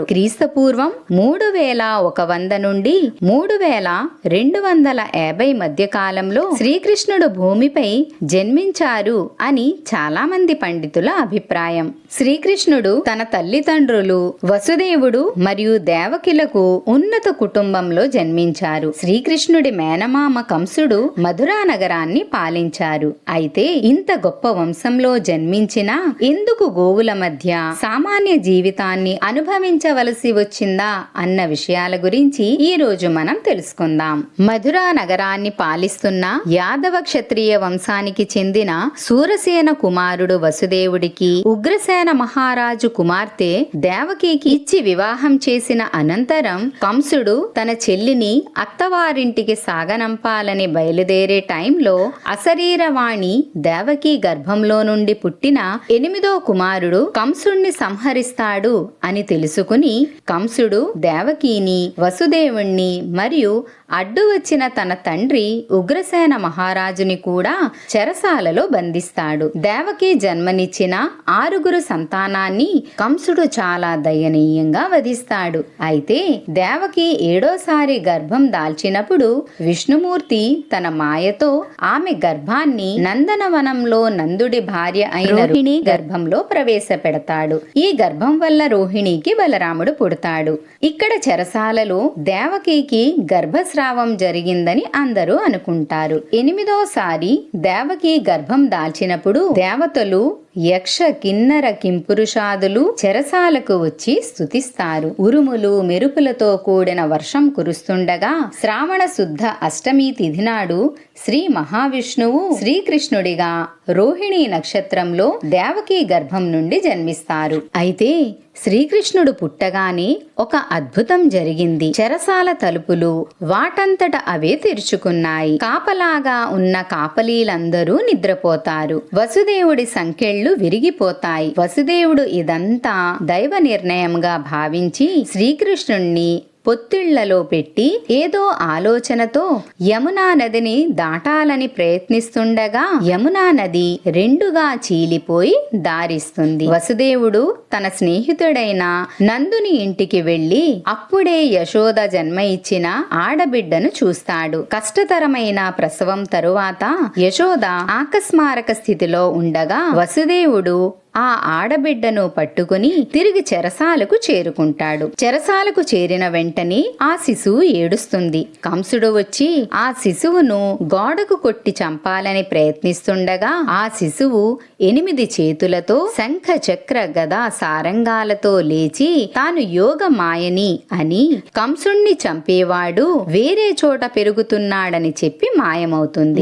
క్రీస్తు పూర్వం మూడు వేల ఒక వంద నుండి మూడు వేల రెండు వందల యాభై మధ్య కాలంలో శ్రీకృష్ణుడు భూమిపై జన్మించారు అని చాలా మంది పండితుల అభిప్రాయం. శ్రీకృష్ణుడు తన తల్లిదండ్రులు వసుదేవుడు మరియు దేవకిలకు ఉన్నత కుటుంబంలో జన్మించారు. శ్రీకృష్ణుడి మేనమామ కంసుడు మధురా నగరాన్ని పాలించారు. అయితే ఇంత గొప్ప వంశంలో జన్మించిన ఎందుకు గోవుల మధ్య సామాన్య జీవితాన్ని అనుభవించవలసి వచ్చిందా అన్న విషయాల గురించి ఈ రోజు మనం తెలుసుకుందాం. మధురా నగరాన్ని పాలిస్తున్న యాదవ క్షత్రియ వంశానికి చెందిన సూరసేన కుమారుడు వసుదేవుడికి ఉగ్రసేన మహారాజు కుమార్తె దేవకికి ఇచ్చి వివాహం చేసిన అనంతరం కంసుడు తన చెల్లిని అత్తవారింటికి సాగనంపాలని బయలుదేరే టైంలో అశరీరవాణి దేవకి గర్భంలో నుండి పుట్టిన ఎనిమిదో కుమారుడు కంసుణ్ణి సంహరిస్తాడు అని తెలుసుకుని కంసుడు దేవకీని వసుదేవుణ్ణి మరియు అడ్డు వచ్చిన తన తండ్రి ఉగ్రసేన మహారాజుని కూడా చెరసాలలో బంధిస్తాడు. దేవకి జన్మనిచ్చిన ఆరుగురు సంతానాన్ని కంసుడు చాలా దయనీయంగా వధిస్తాడు. అయితే దేవకి ఏడోసారి గర్భం దాల్చినప్పుడు విష్ణుమూర్తి తన మాయతో ఆమె గర్భాన్ని నందనవనంలో నందుడి భార్య అయిన రోహిణి గర్భంలో ప్రవేశపెడతాడు. ఈ గర్భం వల్ల రోహిణికి బలరాముడు పుడతాడు. ఇక్కడ చెరసాలలో దేవకికి గర్భస్రావం జరిగిందని అందరూ అనుకుంటారు. ఎనిమిదోసారి దేవకి గర్భం దాల్చినప్పుడు దేవతలు యక్ష కిన్నర కింపురుషాదులు చెరసాలకు వచ్చి స్తుతిస్తారు. ఉరుములు మెరుపులతో కూడిన వర్షం కురుస్తుండగా శ్రావణ శుద్ధ అష్టమి తిథి నాడు శ్రీ మహావిష్ణువు శ్రీకృష్ణుడిగా రోహిణి నక్షత్రంలో దేవకి గర్భం నుండి జన్మిస్తారు. అయితే శ్రీకృష్ణుడు పుట్టగానే ఒక అద్భుతం జరిగింది. చెరసాల తలుపులు వాటంతట అవే తెరుచుకున్నాయి. కాపలాగా ఉన్న కాపలీలందరూ నిద్రపోతారు. వసుదేవుడి కళ్ళు విరిగిపోతాయి. వసుదేవుడు ఇదంతా దైవ నిర్ణయంగా భావించి శ్రీకృష్ణుణ్ణి పొత్తిళ్ళలో పెట్టి ఏదో ఆలోచనతో యమునా నదిని దాటాలని ప్రయత్నిస్తుండగా యమునా నది రెండుగా చీలిపోయి దారిస్తుంది. వసుదేవుడు తన స్నేహితుడైన నందుని ఇంటికి వెళ్ళి అప్పుడే యశోద జన్మ ఇచ్చిన ఆడబిడ్డను చూస్తాడు. కష్టతరమైన ప్రసవం తరువాత యశోద ఆకస్మారక స్థితిలో ఉండగా వసుదేవుడు ఆ ఆడబిడ్డను పట్టుకుని తిరిగి చెరసాలకు చేరుకుంటాడు. చెరసాలకు చేరిన వెంటనే ఆ శిశువు ఏడుస్తుంది. కంసుడు వచ్చి ఆ శిశువును గోడకు కొట్టి చంపాలని ప్రయత్నిస్తుండగా ఆ శిశువు ఎనిమిది చేతులతో శంఖ చక్ర గదా సారంగాలతో లేచి తాను యోగ మాయని అని కంసుణ్ణి చంపేవాడు వేరే చోట పెరుగుతున్నాడని చెప్పి మాయమవుతుంది.